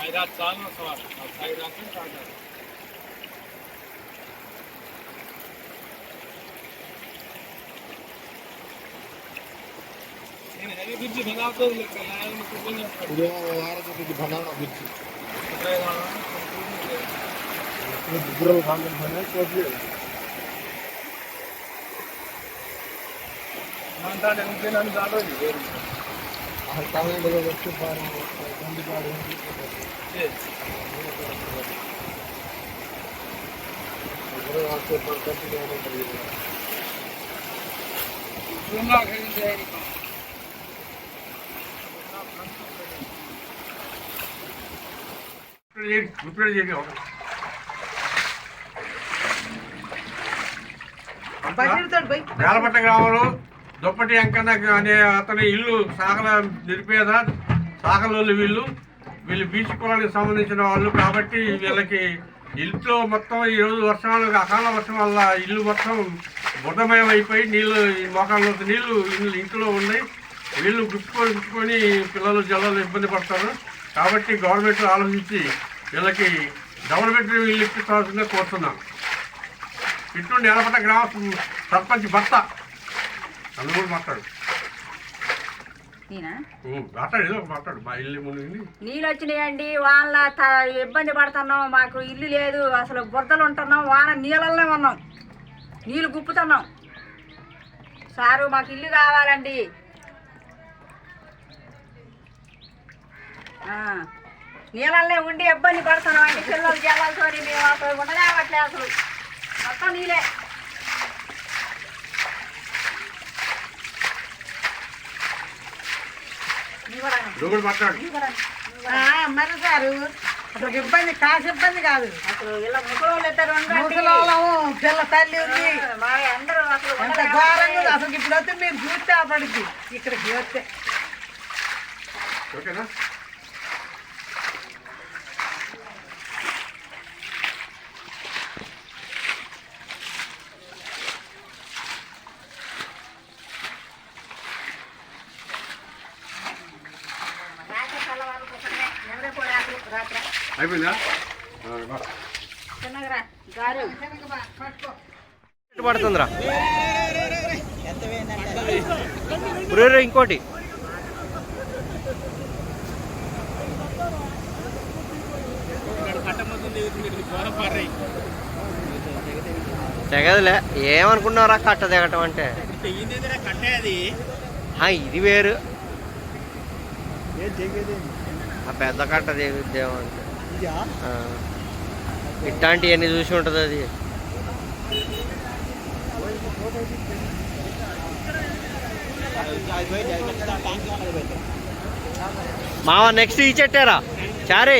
ఐదారు సార్లు సవాలు ఐదు రాత్రి కాదు నేను హెవీ బ్రిడ్జ్ బనాతో ಇದು ವಾರದಲ್ಲಿ ಬನಾನ ಬಿಚ್ಚು ಇಬ್ಬರು ಕಾಂಗ್ರೆಸ್ ಕೊಡ್ಲಿ ನಾನು ದಾಟೋದು ಆ ಕಾಲದಲ್ಲಿ ಎಷ್ಟು ಬಾರಿ ಒಂದು ಬಾರಿ ಇಬ್ಬರು ಹಾಕಿ ಕಂಟಿನ್ಯೂ గాలపట్ట గ్రామంలో దుప్పటి అంకన్న అనే అతని ఇల్లు సాగల నిరిపేద సాగలోళ్ళు వీళ్ళు. వీళ్ళు బీచ్ పొలానికి సంబంధించిన వాళ్ళు కాబట్టి వీళ్ళకి ఇంట్లో మొత్తం ఈరోజు వర్షాలు అకాల వర్షం వల్ల ఇల్లు మొత్తం బుద్ధమయం అయిపోయి నీళ్ళు మోకాళ్ళ నీళ్ళు ఇంట్లో ఉన్నాయి. వీళ్ళు గుచ్చుకొని గుచ్చుకొని పిల్లలు జల్లలు ఇబ్బంది పడతారు. కాబట్టి గవర్నమెంట్ ఆలోచించి వీళ్ళకి గవర్నమెంట్ వీళ్ళు ఇల్లు ఇప్పించాల్సిందే కోరుతున్నాం. ఇటు నేలపట్ట గ్రామ సర్పంచ్ భర్త. అందుకు కూడా మాట్లాడు. నేనా? ఉం, మాట్లాడు ఏదో ఒకటి మాట్లాడు. మా ఇల్లు మునిగింది నీళ్ళు వచ్చినాయండి వానల త- ఇబ్బంది పడుతున్నాం మాకు ఇల్లు లేదు అసలు బురదలు ఉంటున్నాం వాన నీళ్ళల్లో ఉన్నాం. నీళ్ళు గుప్పుతున్నాం సారు మాకు ఇల్లు కావాలండి. నీళ్ళల్లో ఉండి ఇబ్బంది పడుతున్నాం అండి. పిల్లలు జల్లాలతో మేము అసలు ఉండలేవట్లే అసలు. మొత్తం నీళ్ళే. మరి సారు అసలు ఇబ్బంది కాసు ఇబ్బంది కాదు. అసలు ఇలా ముసలోళ్ళు ఇద్దరు పిల్ల తల్లి ఉంది. మా అందరూ అసలు ఎంత ఘోరంగా. అసలు ఇప్పుడు వస్తే మీరు చూస్తే అప్పటికి ఇక్కడికి వస్తే. ఓకేనా? అయిపోయిందా. పడుతుందిరా. రే ఇంకోటి. తెగదులే ఏమనుకున్నారా కట్ట తెగటం అంటే? ఆ, ఇది వేరు. ఆ పెద్ద కట్ట దిగుద్దేమో అంటే. ఇట్లాంటివన్నీ చూసి ఉంటుంది అది. మావా నెక్స్ట్ ఈ చెట్టారా. చారే.